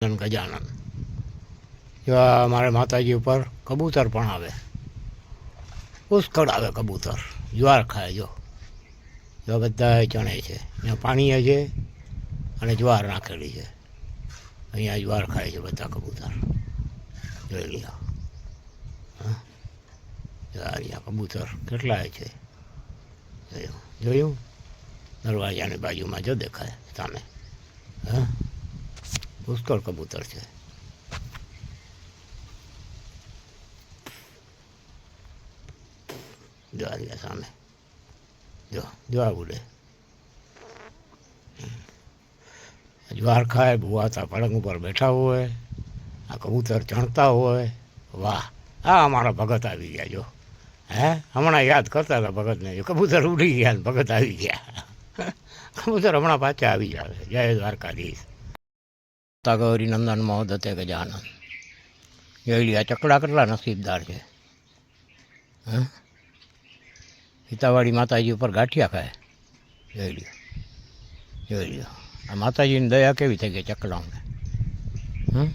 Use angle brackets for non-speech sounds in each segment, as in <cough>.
ગજાનન. એવા મારે માતાજી ઉપર કબૂતર પણ આવે. પુષ્કળ આવે કબૂતર. જ્વાર ખાય જો. જો બધા ચણે છે. અહીંયા પાણી છે અને જ્વાર નાખેલી છે. અહીંયા જ્વાર ખાય છે બધા કબૂતર. જોઈ લ્યો. અહીંયા કબૂતર. કેટલાય છે? જોયું? જોયું? દરવાજાની બાજુમાં જો દેખાય. સામે. હા? પુષ્કળ કબૂતર છે. જો સામે. જો જોવા ઉડે. જ્વાર ખાય ભૂવાતા પલંગ ઉપર બેઠા હોય, આ કબૂતર ચણતા હોય, વાહ, આ અમારા ભગત આવી ગયા, જો. હે? હમણાં યાદ કરતા હતા ભગતને, જો કબૂતર ઉડી ગયા ભગત આવી ગયા. <laughs> કબૂતર હમણાં પાછા આવી જાવે જય દ્વારકાધીશ. માતા ગૌરી નંદન મહોદતે ગજાનંદ જોઈ આ ચકડા કેટલા નસીબદાર છે. હા? સીતાવાડી માતાજી ઉપર ગાંઠિયા ખાય. જોઈ લ્યો જોઈ લ્યો. આ માતાજીની દયા કેવી થઈ ગઈ ચકડાઓને? હમ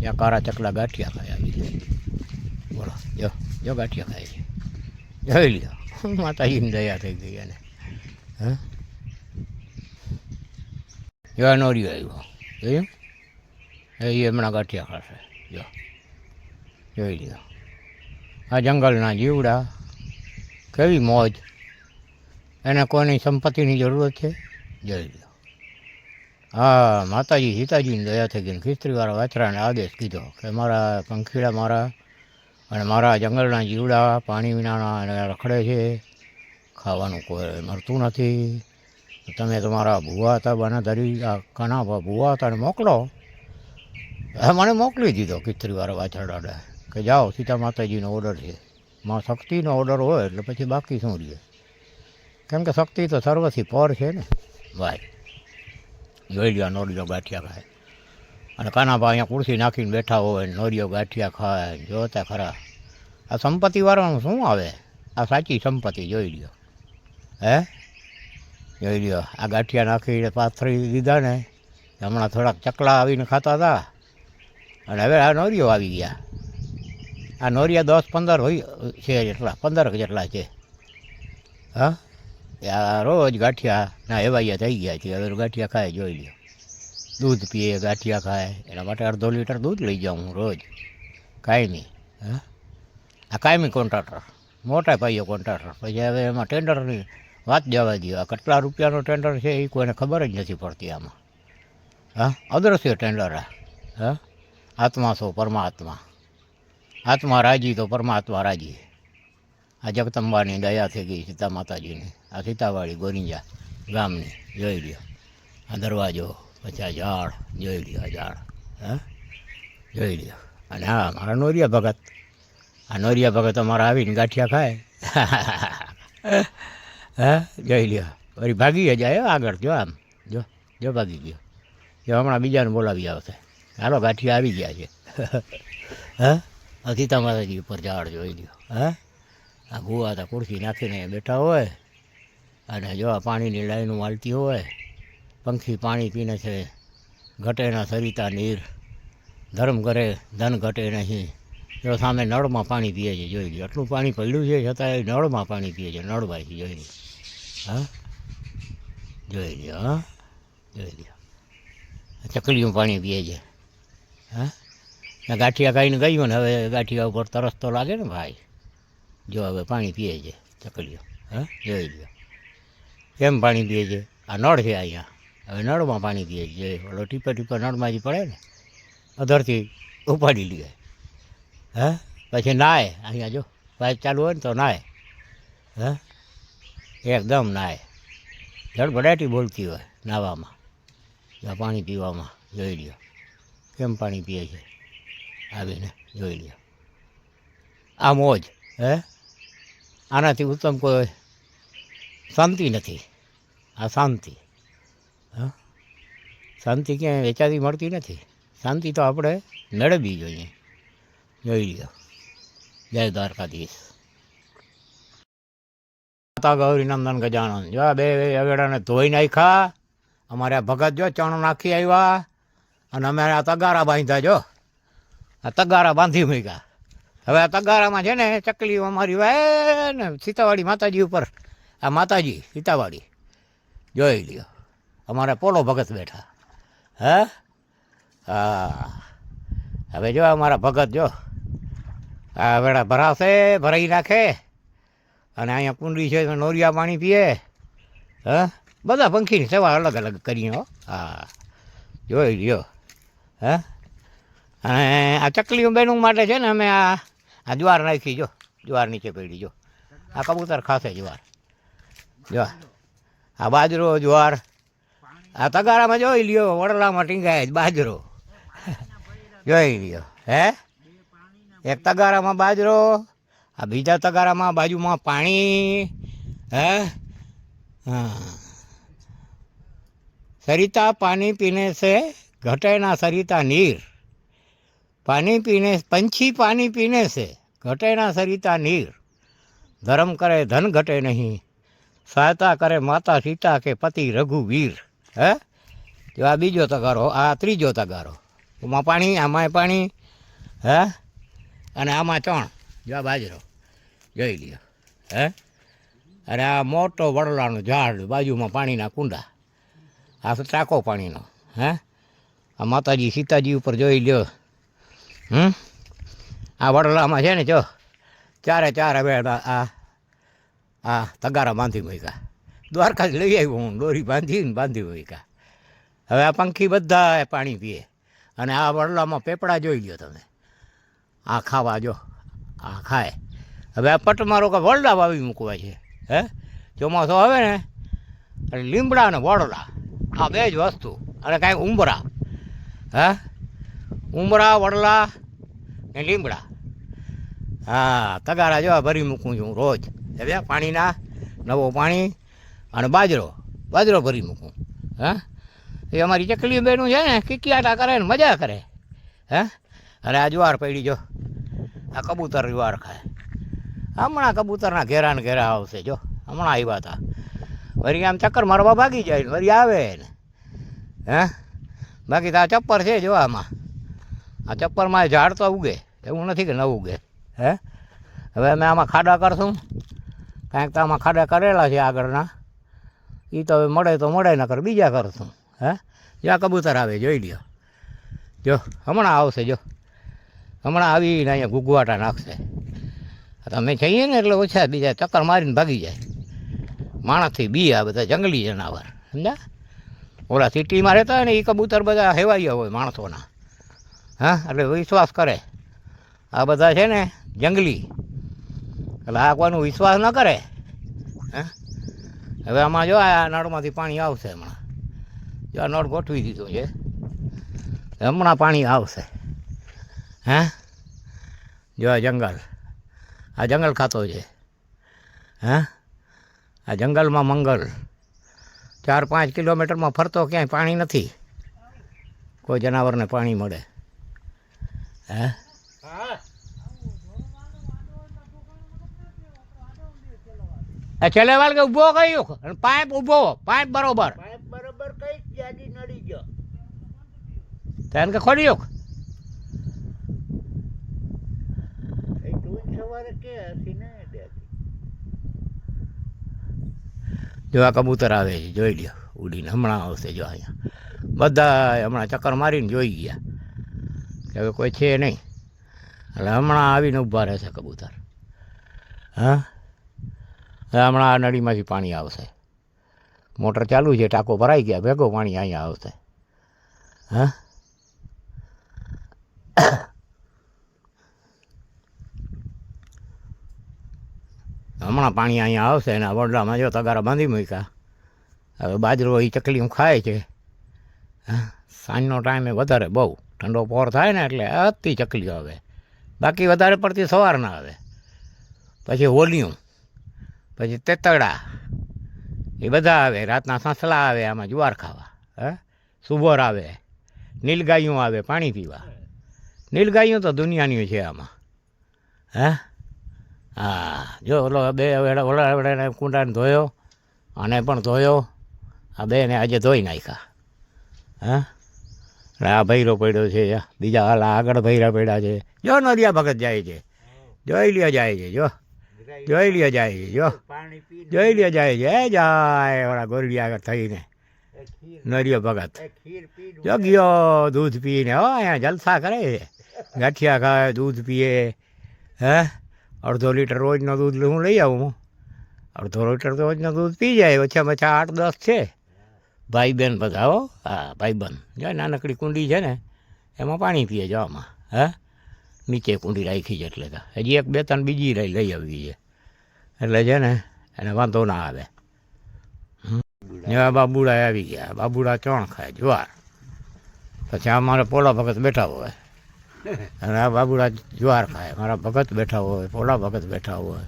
ત્યાં કારા ચકલા ગાંઠિયા ખાય આવી બોલો, જો જો ગાંઠિયા ખાય છે. જોઈ લ્યો, માતાજીની દયા થઈ ગઈ એને. હા? જો નોર્યો આવ્યો. જોયું? એ હમણાં ગાંઠિયા ખાશે. જો. જોઈ લ્યો આ જંગલના જીવડા. કેવી મોજ. એને કોઈની સંપત્તિની જરૂરત છે? જોઈ લ્યો હા, માતાજી સીતાજીની દયા થઈ ગઈ ખિસ્ત્રીવાળા વાછરાને આદેશ કીધો કે મારા પંખીડા મારા અને મારા જંગલના જીવડા પાણી વિનાના એને રખડે છે. ખાવાનું કોઈ મળતું નથી. તમે તમારા ભૂવા હતા, બના ધરી, આ કાના ભૂવા હતા મોકલો. મને મોકલી દીધો કિસ્ત્રીવાળા વાછરડાને કે જાઓ સીતા માતાજીનો ઓર્ડર છે. માં શક્તિનો ઓર્ડર હોય એટલે પછી બાકી શું રહે? કેમ કે શક્તિ તો સર્વથી પર છે ને. ભાઈ જોઈ લ્યો નોરિયો ગાંઠિયા ખાય. અને કાનાભા અહીંયા કુર્સી નાખીને બેઠા હોય નોરિયો ગાંઠિયા ખાય જોતા ખરા. આ સંપત્તિવાળાનું શું આવે? આ સાચી સંપત્તિ જોઈ લ્યો. હે? જોઈ લ્યો. આ ગાંઠિયા નાખીને પાથરી દીધા ને. હમણાં થોડાક ચકલા આવીને ખાતા હતા. અને હવે આ નોરિયો આવી ગયા. આ નોરિયા દસ પંદર હોય છે જેટલા, પંદર જેટલા છે. હા? આ રોજ ગાંઠિયા ના એવાયા થઈ ગયા છે. હવે ગાંઠિયા ખાય જોઈ લ્યો. દૂધ પીએ, ગાંઠિયા ખાય. એના માટે અડધો લીટર દૂધ લઈ જાઉં હું રોજ. કાયમી. હા? આ કાયમી કોન્ટ્રાક્ટર. મોટા પાયો કોન્ટ્રાક્ટર. પછી હવે એમાં ટેન્ડરની વાત જવા દો આ કેટલા રૂપિયાનો ટેન્ડર છે એ કોઈને ખબર જ નથી પડતી આમાં. હા? અદ્રશ્ય ટેન્ડર આ. હા? આત્મા છો પરમાત્મા. આત્મા રાજી તો પરમાત્મા રાજી આ જગદંબાની દયા થઈ ગઈ સીતા માતાજીની. આ સીતાવાળી ગોરિંજા ગામની, જોઈ લ્યો. આ દરવાજો, પછી આ ઝાડ, જોઈ લ્યો આ ઝાડ. હા? જોઈ લ્યો. અને હા, મારા નોરિયા ભગત. આ નોરિયા ભગત અમારા આવીને ગાંઠિયા ખાય. <laughs> હા? જોઈ લ્યો. વળી ભાગી જાય આગળ. જો આમ. જો જો ભાગી ગયો. જો હમણાં બીજાને બોલાવી આવશે. હાલો ગાંઠિયા આવી ગયા છે. હા? સીતા માતાજી ઉપર ઝાડ જોઈ લ્યો. હા? આ ભૂવા તો ખુરશી નાખીને બેઠા હોય અને જો આ પાણીની લાઈનો માલતી હોય પંખી પાણી પીને છે ઘટે ના સરિતા નીર ધર્મ કરે ધન ઘટે નહીં. જો સામે નળમાં પાણી પીએ છે જોઈ લ્યો. આટલું પાણી પડ્યું છે છતાં એ નળમાં પાણી પીએ છે નળમાંથી જોઈ લ્યો. હા? જોઈ લ્યો હા? જોઈ લ્યો. ચકલીયું પાણી પીએ છે. હા? ગાંઠિયા ખાઈને ગયું ને હવે ગાંઠિયા ઉપર તરસ તો લાગે ને ભાઈ. જો હવે પાણી પીએ છે, ચકલીઓ, હા? જોઈ લ્યો. કેમ પાણી પીએ છે? આ નળ છે અહીંયા. હવે નળમાં પાણી પીએ છે. ઓલો ટીપે ટીપે નળમાંથી પડે ને, અધરથી ઉપાડી લે. હા? પછી નાય અહીંયા જો, પાઇપ ચાલુ હોય ને તો નાય હા? એકદમ નાય ધડબડાટી બોલતી હોય નાવામાં. પાણી પીવામાં. જોઈ લ્યો. કેમ પાણી પીએ છે? આવીને જોઈ લ્યો. આ મોજ, હે? આનાથી ઉત્તમ કોઈ શાંતિ નથી. આ શાંતિ, હા? શાંતિ ક્યાંય વેચાતી મળતી નથી. શાંતિ તો આપણે મેળવવી જોઈએ. જોઈ લ્યો. જય દ્વારકાધીશ. માતા ગૌરી નંદન ગજાનન. જો બે અવેડાને ધોઈ નાખ્યા, અમારે ભગત જો ચણો નાખી આવ્યા અને અમે આ તગારા બાંધ્યા જો. આ તગારા બાંધી મૂક્યા. હવે આ તગારામાં છે ને ચકલીઓ અમારી વાય ને સીતાવાડી માતાજી ઉપર. આ માતાજી, સીતાવાડી. જોઈ લ્યો. અમારે પોલો ભગત બેઠા. હે? હા. હવે જો અમારા ભગત જો. આ વેળા ભરાશે, ભરાઈ નાખે. અને અહીંયા કુંડી છે, નોરિયા પાણી પીએ. હા? બધા પંખીની સેવા અલગ અલગ કરીએ હા. જોઈ લ્યો. હે? અને આ ચકલી બેનું માટે છે ને અમે આ આ જ્વાર નાખી જો, જુવાર નીચે પડી જો. આ કબૂતર ખાશે જ્વાર. જો, આ બાજરો જુવાર, આ તગારામાં જોઈ લ્યો, વડલામાં ટીંગાય જ બાજરો. જોઈ લ્યો, હે? એક તગારામાં બાજરો, આ બીજા તગારામાં બાજુમાં પાણી, હે? હા. સરિતા પાણી પીને છે ઘટેના સરિતા નીર. પાણી પીને, પંછી પાણી પીને છે. ઘટેના સરિતા નીર. ધર્મ કરે, ધન ઘટે નહીં. સહાયતા કરે માતા સીતા કે પતિ રઘુવીર. હે? જો આ બીજો તગારો, આ ત્રીજો તગારો. એમાં પાણી, આમાંય પાણી. હે? અને આમાં ચણ. જો આ બાજરો. જોઈ લ્યો. હે? અને આ મોટો વડલાનો ઝાડ બાજુમાં પાણીના કુંડા. આ તો પાણીનો. હે? આ માતાજી સીતાજી ઉપર જોઈ લ્યો. હમ? આ વડલામાં છે ને જો, ચારે ચાર આ આ- આ તગારા બાંધી મૂક્યા. દ્વારકા જ લઈ આવ્યો હું, દોરી બાંધીને બાંધી મૂક્યા. હવે આ પંખી બધા પાણી પીએ. અને આ વડલામાં પેપડા જોઈ લ્યો તમે. આ ખાવા જો, આ ખાય. હવે આ પટમારો કે વડલા વાવી મૂકવા છે. હે? ચોમાસો આવે ને, એટલે લીમડા અને વડલા આ બે જ વસ્તુ. અને કાંઈક ઉંબરા હે? ઉંબરા વડલા ને લીમડા. હા, તગારા જેવા ભરી મૂકું છું રોજ. હવે પાણીના, નવો પાણી અને બાજરો. બાજરો ભરી મૂકું. હા? એ અમારી ચકલી બેનું છે ને, કિકિયાટા કરે ને મજા કરે. હે? અને આ જુવાર પડી જો. આ કબૂતર જુવાર ખાય. હમણાં કબૂતરના ઘેરા ને ઘેરા આવશે જો. હમણાં આવ્યા હતા વળી આમ ચક્કર મારવા ભાગી જાય ને વળી આવે ને. હે? બાકી તો આ ચપ્પર છે જો આમાં. આ ચપ્પરમાં ઝાડ તો ઉગે, એવું નથી કે ન ઉગે. હે? હવે અમે આમાં ખાડા કરશું. કાંઈક તો આમાં ખાડા કરેલા છે આગળના. એ તો હવે મળે તો મળે કર બીજા કરશું. હે? જ્યાં કબૂતર આવે, જોઈ લ્યો. જો, હમણાં આવશે, જો. હમણાં આવીને અહીંયા ગુગવાટા નાખશે. તમે જઈએ ને એટલે ઓછા બીજા ચક્કર મારીને ભાગી જાય. માણસથી બી આ બધા જંગલી જનાવર. સમજ્યા? ઓલા સિટીમાં રહેતા હોય ને એ કબૂતર બધા હેવાઈ હોય માણસોના. હા, એટલે વિશ્વાસ કરે. આ બધા છે ને જંગલી. એટલે આ કોઈનો વિશ્વાસ ન કરે. હા? હવે આમાં જો આ નળમાંથી પાણી આવશે હમણાં. જો આ નળ ગોઠવી દીધો છે. હમણાં પાણી આવશે. હે? જો આ જંગલ. આ જંગલ ખાતો છે. હા? આ જંગલમાં મંગલ. ચાર પાંચ કિલોમીટરમાં ફરતો ક્યાંય પાણી નથી. કોઈ જનાવરને પાણી મળે. હે? આ છેલ્લે વાળ કે ઊભો કયું અને પાઇપ ઊભો પાઇપ બરોબર. પાઇપ બરોબર કઈ? જાડી નડી ગયો. તેને કે ખોલી યો એ તું સવારે કે હસી ને દેતી જો આ કબૂતર આવે છે, જોઈ લ્યો, ઉડીને હમણાં આવશે જો અહીંયા. બધા હમણાં ચક્કર મારીને જોઈ ગયા કે હવે કોઈ છે નહીં. એટલે હમણાં આવીને ઊભા રહેશે કબૂતર. હા? હમણાં આ નળીમાંથી પાણી આવશે. મોટર ચાલુ છે, ટાંકો ભરાઈ ગયા, ભેગો પાણી અહીંયા આવશે. હા? હમણાં પાણી અહીંયા આવશે અને વડલામાં જો તગારા બાંધી મૂક્યા. હવે બાજરો એ ચકલીઓ ખાય છે. હા, સાંજનો ટાઈમે વધારે બહુ. ઠંડો પોર થાય ને એટલે અતિ ચકલીઓ આવે. બાકી વધારે પડતી સવારના આવે. પછી હોલિયું પછી તેતગડા એ બધા આવે. રાતના સાંસલા આવે આમાં જુવાર ખાવા. હે સુભોર આવે. નીલગાયું આવે પાણી પીવા. નીલગાયું તો દુનિયાની છે આમાં. હે? હા, જો ઓલો બે વેળા ઓલા વેળાને કુંડાને ધોયો, અને પણ ધોયો. આ બેને આજે ધોઈ નાખ્યા. હા? અને આ ભૈરો પડ્યો છે બીજા હાલ આગળ ભૈરા પડ્યા છે. જો નરિયા ભગત જાય છે. જોઈ લ્યો જાય છે, જો. જોઈ લ્યો જાય છે, જો. જોઈ લ્યો જાય છે. એ જાય ઓલા ગોરડી આગળ થઈને. નરિયો ભગત. જો ગયો દૂધ પીને. હો, અહીંયા જલસા કરે છે. ગાંઠિયા ખાય, દૂધ પીએ. હે? અડધો લીટર રોજનો દૂધ હું લઈ આવું અડધો લીટર રોજનો દૂધ પી જાય, ઓછામાં ઓછા આઠ, દસ છે. ભાઈ બેન બધા હો. હા ભાઈ બેન જો નાનકડી કુંડી છે ને, એમાં પાણી પીએ જો આમાં, હે? નીચે કુંડી રાખી છે એટલે તો. હજી એક બે ત્રણ બીજી લઈ લઈ આવી છે. એટલે છે ને, એને વાંધો ના આવે. એવા બાબુડા આવી ગયા. બાબુડા ચણ ખાય, જુવાર. પછી અમારે પોલા ભગત બેઠા હોય. અને આ બાબુડા જુવાર ખાય. મારા ભગત બેઠા હોય પોલા ભગત બેઠા હોય.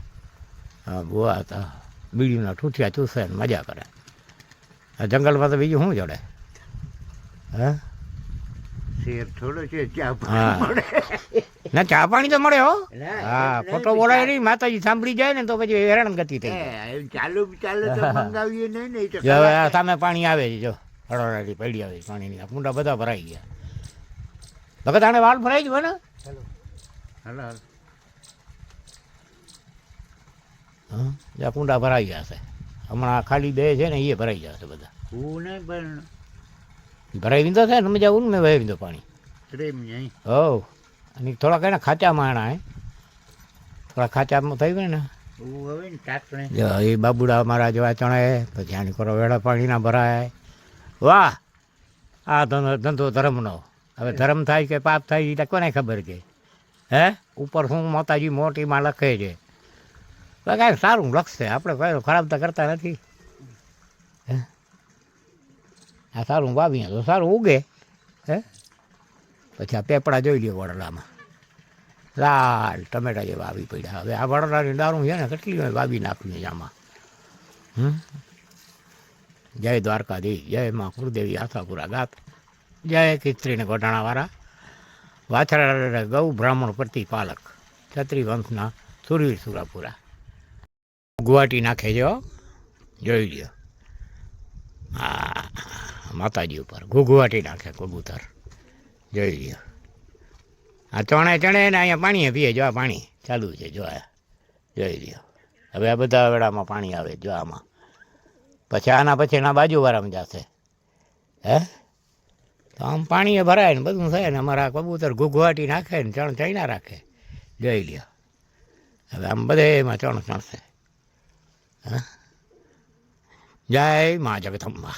હા બુઆ હતા. બીડીના ઠૂઠિયા ચૂસે ને મજા કરે. આ જંગલમાં તો બીજું શું જોડે? હે? શેર થોડો છે ચા હા. ના ચા પાણી તો મળે હો. હા ફોટો બોલાય નહીં માતાજી સાંભળી જાય ને તો પછી હેરાન ગતિ થઈ ચાલુ ચાલુ તો મંગાવીએ નહીં ને હવે સામે પાણી આવે છે જો. હળવળાટી પડી આવે પાણીની. કુંડા બધા ભરાઈ ગયા. ભગત આને વાળ ભરાઈ ગયો ને? હાલો, હાલો. હા? જ્યાં કુંડા ભરાઈ જશે હમણાં ખાલી બે છે ને એ ભરાઈ જશે બધા. હું નહીં ભરણ. ભરાઈ દીધો છે ને મજા આવું ને મેં વહી વિંદો પાણી. હોવ. અને થોડાક એના ખાચા માણા હે. થોડા ખાચામાં થઈ ગયું ને. હું હવે ને ટાકણે જો એ બાબુડા મારા જેવા ચણાય પછી આની કરો વેળા પાણીના ભરાય. વાહ! આ ધંધો ધંધો ધર્મનો. હવે ધર્મ થાય કે પાપ થાય એ કોને ખબર છે હે? ઉપર શું માતાજી મોટીમાં લખે છે. કાંઈ સારું લખશે. આપણે કોઈ ખરાબ તો કરતા નથી. હે? આ સારું વાવીએ તો સારું ઉગે. હે? પછી આ પેપડા જોઈ લે વડલામાં. લાલ ટમેટા જે વાવી પડ્યા. હવે આ વડલાની દારૂ છે ને, કેટલી વાવી નાખવી આમાં. હમ? જય દ્વારકાધી જય માં કુળદેવી આશાપુરા ગાત જય કિસ્ત્રીને ગોટાણાવાળા. વાછરા ગૌ બ્રાહ્મણ પ્રતિપાલક. છત્રી વંશના સુરવીર સુરાપુરા. ગુવાટી નાખે જો. જોઈ લ્યો. હા માતાજી ઉપર. ઘુઘુવાટી નાખે કબૂતર. જોઈ લ્યો. આ ચણે ચણે ને અહીંયા પાણી પીએ. જો આ પાણી ચાલુ છે. જો આ. જોઈ લ્યો. હવે આ બધા વેળામાં પાણી આવે. જો આમાં. પછી આના પછી એના બાજુવાળામાં જશે. હે? તો આમ પાણીએ ભરાય ને બધું થાય ને અમારા કબૂતર ઘૂઘવાટી નાખે ને ચણ ચણા રાખે. જોઈ લ્યો. હવે આમ બધે એમાં ચણ ચણશે હા? જય મા જગદંબા.